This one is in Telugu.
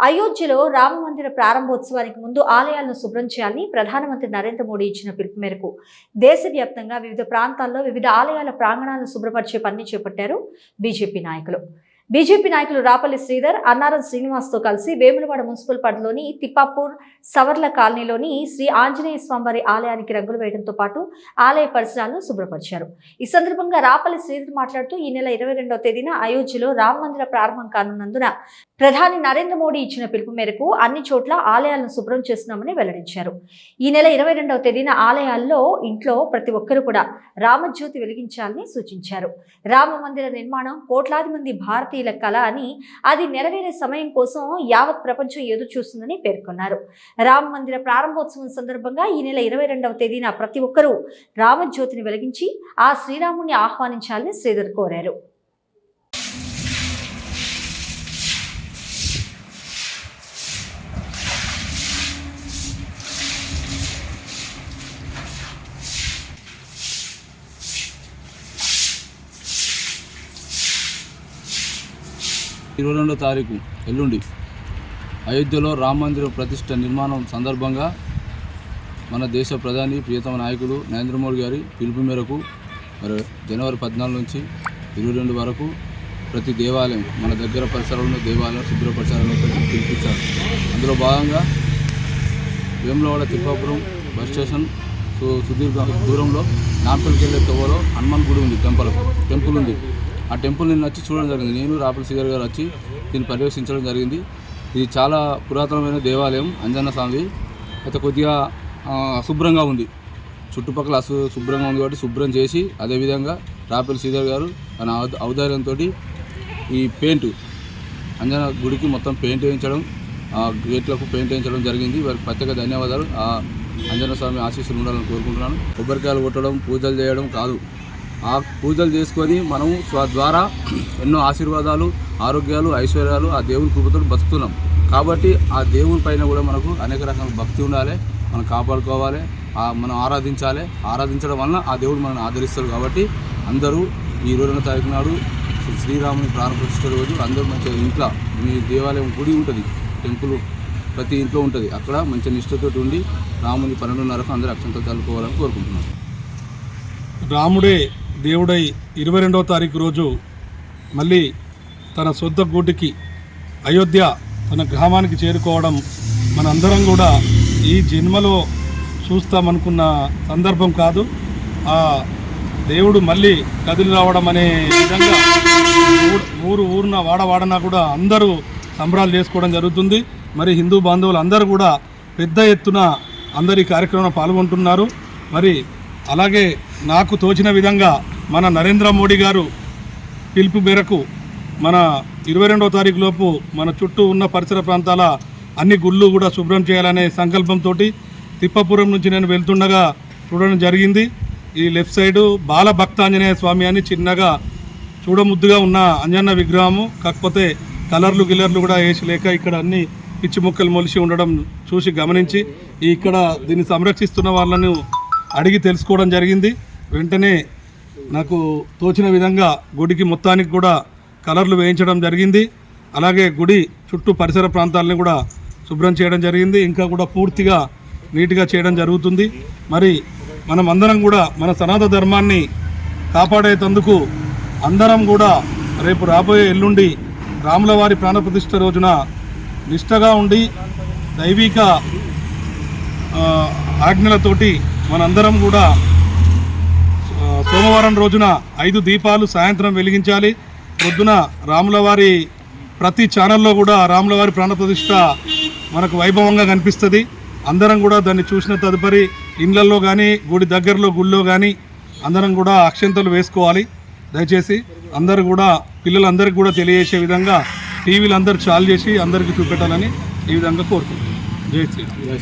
అయోధ్యలో రామ మందిర ప్రారంభోత్సవానికి ముందు ఆలయాలను శుభ్రం చేయాలని ప్రధానమంత్రి నరేంద్ర మోడీ ఇచ్చిన పిలుపు మేరకు దేశవ్యాప్తంగా వివిధ ప్రాంతాల్లో వివిధ ఆలయాల ప్రాంగణాలను శుభ్రపరిచే పని చేపట్టారు బీజేపీ నాయకులు. బీజేపీ నాయకులు రాపల్లి శ్రీధర్ అన్నారం శ్రీనివాస్తో కలిసి వేములవాడ మున్సిపల్ పరిధిలోని తిప్పాపూర్ సవర్ల కాలనీలోని శ్రీ ఆంజనేయ స్వామివారి ఆలయానికి రంగులు వేయడంతో పాటు ఆలయ పరిసరాలను శుభ్రపరిచారు. ఈ సందర్భంగా రాపల్లి శ్రీధర్ మాట్లాడుతూ ఈ నెల ఇరవై రెండవ తేదీన అయోధ్యలో రామ మందిర ప్రారంభం కానున్నందున ప్రధాని నరేంద్ర మోడీ ఇచ్చిన పిలుపు మేరకు అన్ని చోట్ల ఆలయాలను శుభ్రం చేస్తున్నామని వెల్లడించారు. ఈ నెల ఇరవై రెండవ తేదీన ఆలయాల్లో ఇంట్లో ప్రతి ఒక్కరూ కూడా రామజ్యోతి వెలిగించాలని సూచించారు. రామ మందిర నిర్మాణం కోట్లాది మంది భారతీయుల కళ అని అది నెరవేరే సమయం కోసం యావత్ ప్రపంచం ఎదురు చూస్తుందని పేర్కొన్నారు. రామ మందిర ప్రారంభోత్సవం సందర్భంగా ఈ నెల ఇరవై రెండవ తేదీన ప్రతి ఒక్కరూ రామజ్యోతిని వెలిగించి ఆ శ్రీరాముని ఆహ్వానించాలని శ్రీధర్ కోరారు. ఇరవై రెండో తారీఖు ఎల్లుండి అయోధ్యలో రామ మందిరం ప్రతిష్ట నిర్మాణం సందర్భంగా మన దేశ ప్రధాని ప్రియతమ నాయకుడు నరేంద్ర మోడీ గారి పిలుపు మేరకు మరి జనవరి పద్నాలుగు నుంచి ఇరవై రెండు వరకు ప్రతి దేవాలయం మన దగ్గర పరిసరాల్లో దేవాలయం శుభ్రపరచాలని పిలిపించారు అందులో భాగంగా వేములవాడ తిప్పాపురం బస్ స్టేషన్ సు- సుదీర్ఘ దూరంలో నాంపల్లికి వెళ్ళే తవ్వలో హనుమాన్ గుడి ఉంది టెంపుల్ టెంపుల్ ఉంది. ఆ టెంపుల్ నేను వచ్చి చూడడం జరిగింది. నేను రాపల శ్రీధర్ గారు వచ్చి దీన్ని పర్యవేక్షించడం జరిగింది. ఇది చాలా పురాతనమైన దేవాలయం అంజన్న స్వామి అయితే కొద్దిగా అశుభ్రంగా ఉంది. చుట్టుపక్కల అశు శుభ్రంగా ఉంది కాబట్టి శుభ్రం చేసి అదేవిధంగా రాపల్ శ్రీధర్ గారు తన ఔదార్యంతో ఈ పెయింట్ అంజన గుడికి మొత్తం పెయింట్ వేయించడం ఆ గేట్లకు పెయింట్ వేయించడం జరిగింది. వారికి ప్రత్యేక ధన్యవాదాలు. ఆ అంజన స్వామి ఆశీస్సులు ఉండాలని కోరుకుంటున్నాను. కొబ్బరికాయలు కొట్టడం పూజలు చేయడం కాదు. ఆ పూజలు చేసుకొని మనము స్వద్వారా ఎన్నో ఆశీర్వాదాలు ఆరోగ్యాలు ఐశ్వర్యాలు ఆ దేవుని కృపతో బతుకుతున్నాం. కాబట్టి ఆ దేవుని పైన కూడా మనకు అనేక రకాల భక్తి ఉండాలి. మనం కాపాడుకోవాలి. మనం ఆరాధించాలి. ఆరాధించడం వలన ఆ దేవుడు మనల్ని ఆదరిస్తాడు కాబట్టి అందరూ ఈ రోజున తారీఖు నాడు శ్రీ- శ్రీరాముని ప్రాణ రోజు అందరూ మంచిగా ఇంట్లో మీ దేవాలయం గుడి ఉంటుంది. టెంపుల్ ప్రతి ఇంట్లో ఉంటుంది. అక్కడ మంచి నిష్ఠతో ఉండి రాముని పన్నెండున్నరకు అందరూ అక్షంతలు చల్లుకోవాలని కోరుకుంటున్నాను రాముడే దేవుడై ఇరవై రెండవ తారీఖు రోజు మళ్ళీ తన సొంత గూటికి అయోధ్య తన గ్రామానికి చేరుకోవడం మనందరం కూడా ఈ జన్మలో చూస్తామనుకున్న సందర్భం కాదు. ఆ దేవుడు మళ్ళీ కదిలి రావడం అనే విధంగా ఊరు- ఊరు ఊరున వాడవాడన కూడా అందరూ సంబరాలు చేసుకోవడం జరుగుతుంది. మరి హిందూ బాంధవులు అందరూ కూడా పెద్ద ఎత్తున అందరి కార్యక్రమంలో పాల్గొంటున్నారు. మరి అలాగే నాకు తోచిన విధంగా మన నరేంద్ర మోడీ గారు పిలుపు మేరకు మన ఇరవై రెండవ తారీఖు లోపు మన చుట్టూ ఉన్న పరిసర ప్రాంతాల అన్ని గుళ్ళు కూడా శుభ్రం చేయాలనే సంకల్పంతో తిప్పపురం నుంచి నేను వెళ్తుండగా చూడడం జరిగింది. ఈ లెఫ్ట్ సైడు బాల భక్తాంజనేయ స్వామి అని చిన్నగా చూడముద్దుగా ఉన్న అంజన్న విగ్రహము కాకపోతే కలర్లు గిలర్లు కూడా వేసి లేక ఇక్కడ అన్ని పిచ్చి ముక్కలు మొలిసి ఉండడం చూసి గమనించి ఇక్కడ దీన్ని సంరక్షిస్తున్న వాళ్ళను అడిగి తెలుసుకోవడం జరిగింది. వెంటనే నాకు తోచిన విధంగా గుడికి మొత్తానికి కూడా కలర్లు వేయించడం జరిగింది. అలాగే గుడి చుట్టూ పరిసర ప్రాంతాలని కూడా శుభ్రం చేయడం జరిగింది. ఇంకా కూడా పూర్తిగా నీట్గా చేయడం జరుగుతుంది. మరి మనం అందరం కూడా మన సనాతన ధర్మాన్ని కాపాడేటందుకు అందరం కూడా రేపు రాబోయే ఎల్లుండి రాములవారి ప్రాణప్రతిష్ట ప్రాణప్రతిష్ఠ రోజున నిష్టగా ఉండి దైవిక ఆజ్ఞలతోటి మనందరం కూడా సోమవారం రోజున ఐదు దీపాలు సాయంత్రం వెలిగించాలి. పొద్దున రాములవారి ప్రతి ఛానల్లో కూడా రాములవారి ప్రాణప్రతిష్ఠ మనకు వైభవంగా కనిపిస్తుంది. అందరం కూడా దాన్ని చూసిన తదుపరి ఇండ్లల్లో కానీ గుడి దగ్గరలో గుళ్ళో కానీ అందరం కూడా అక్షంతలు వేసుకోవాలి. దయచేసి అందరూ కూడా పిల్లలందరికీ కూడా తెలియజేసే విధంగా టీవీలు అందరూ చాలు చేసి అందరికీ చూపెట్టాలని ఈ విధంగా కోరుకుంటున్నాను జై శ్రీరామ్.